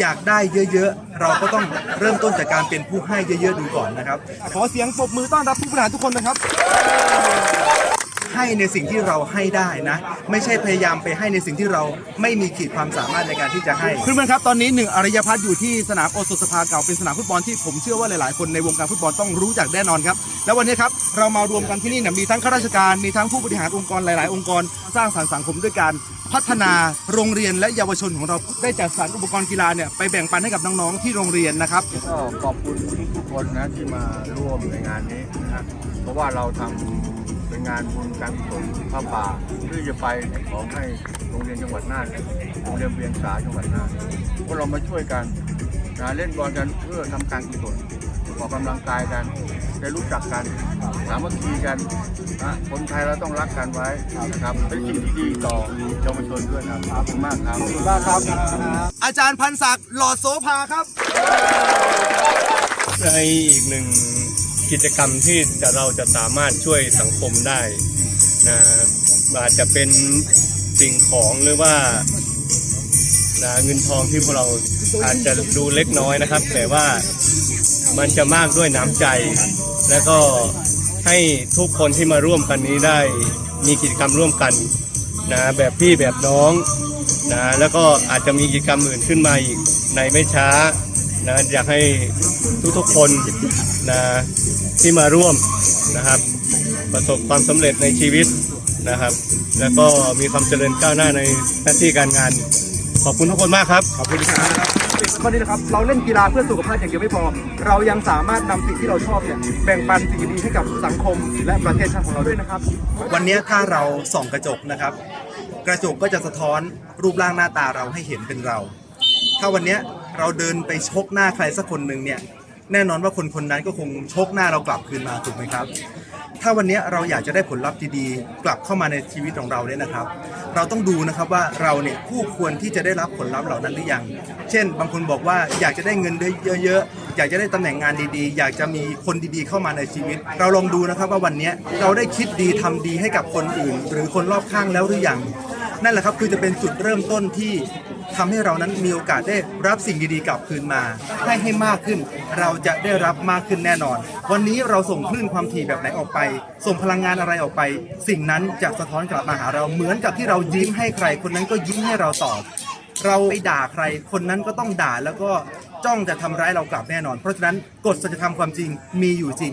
อยากได้เยอะๆ เราก็ต้องเริ่มต้นจากการเป็นผู้ให้เยอะๆดูก่อนนะครับ ขอเสียงปรบมือต้อนรับผู้บริหารทุกคนนะครับ ให้ในสิ่งที่เราให้ได้นะ ไม่ใช่พยายามไปให้ในสิ่งที่เราไม่มีขีดความสามารถในการที่จะให้เพื่อนๆครับตอนนี้หนึ่งอารยพัฒน์อยู่ที่สนามโอสถสภาเก่าเป็นสนามฟุตบอลที่ผมเชื่อว่าหลายๆ คนในวงการฟุตบอลต้องรู้จักแน่นอนครับ แล้ววันนี้ครับเรามารวมกันที่นี่เนี่ยมีทั้งข้าราชการมีทั้งผู้บริหารองค์กรหลาย ๆ องค์กรสร้างสรรค์สังคมด้วยการ พัฒนาโรงเรียนและเยาวชนของเราได้จัดสรรอุปกรณ์กีฬาเนี่ยไปแบ่งปันให้กับน้องๆที่โรงเรียนนะครับ ก็ขอบคุณทุกๆคนนะที่มาร่วมในงานนี้นะเพราะว่าเราทำเป็นงานบุญการกุศลพระป่าเพื่อจะไปของให้โรงเรียนจังหวัดน่านโรงเรียนเวียงสาจังหวัดน่านพวกเรามาช่วยกัน นะเล่นบอลกันเพื่อทำการกุศลออกกำลังกายกันได้รู้จักกัน สามัคคีกันนะคนไทยเราต้องรักกันไว้นะครับ เป็นสิ่งที่ดีต่อเยาวชนด้วยครับขอบคุณมากครับมากครับ อาจารย์พันศักดิ์หลอดโสภาครับ ในอีกหนึ่งกิจกรรมที่จะเราจะสามารถช่วยสังคมได้นะอาจจะเป็นสิ่งของหรือว่า นะเงินทองที่พวกเราอาจจะดูเล็กน้อยนะครับ แต่ว่ามันจะมากด้วยน้ำใจ แล้วก็ให้ทุกคนที่มาร่วมกันนี้ได้มีกิจกรรมร่วมกันนะแบบพี่แบบน้องนะแล้วก็อาจจะมีกิจกรรมอื่นขึ้นมาอีกในไม่ช้านะอยากให้ทุกๆคนนะที่มาร่วมนะครับ ประสบความสำเร็จในชีวิตนะครับ แล้วก็มีความเจริญก้าวหน้าในหน้าที่การงาน ขอบคุณทุกคนมากครับ ขอบคุณครับข้อนี้นะครับ เราเล่นกีฬาเพื่อสุขภาพอย่างเดียวไม่พอ เรายังสามารถนำสิ่งที่เราชอบเนี่ยแบ่งปันสิ่งดีๆให้กับสังคมและประเทศชาติของเราด้วยนะครับ วันนี้ถ้าเราส่องกระจกนะครับ กระจกก็จะสะท้อนรูปร่างหน้าตาเราให้เห็นเป็นเรา ถ้าวันนี้เราเดินไปชกหน้าใครสักคนหนึ่งเนี่ย แน่นอนว่าคนคนนั้นก็คงชกหน้าเรากลับคืนมาถูกไหมครับ ถ้าวันนี้เราอยากจะได้ผลลัพธ์ดีๆกลับเข้ามาในชีวิตของเราเนี่ยนะครับ เราต้องดูนะครับว่าเราเนี่ยคู่ควรที่จะได้รับผลลัพธ์เหล่านั้นหรือยัง เช่น บางคนบอกว่าอยากจะได้เงินเยอะๆอยากจะได้ตำแหน่งงานดีๆ อยากจะมีคนดีๆ เข้ามาในชีวิต เราลองดูนะครับว่าวันนี้เราได้คิดดีทำดีให้กับคนอื่น หรือคนรอบข้างแล้วหรือยังนั่นแหละครับคือจะเป็นจุดเริ่มต้นที่ ทำให้เรานั้นมีโอกาสได้รับสิ่งดีๆกลับคืนมาให้ให้มากขึ้น เราจะได้รับมากขึ้นแน่นอน วันนี้เราส่งคลื่นความถี่แบบไหนออกไป ส่งพลังงานอะไรออกไป สิ่งนั้นจะสะท้อนกลับมาหาเราเหมือนกับที่เรายิ้มให้ใคร คนนั้นก็ยิ้มให้เราตอบ เราไปด่าใคร คนนั้นก็ต้องด่าแล้วก็จ้องจะทำร้ายเรากลับแน่นอน เพราะฉะนั้นกฎสัจธรรมความจริงมีอยู่จริง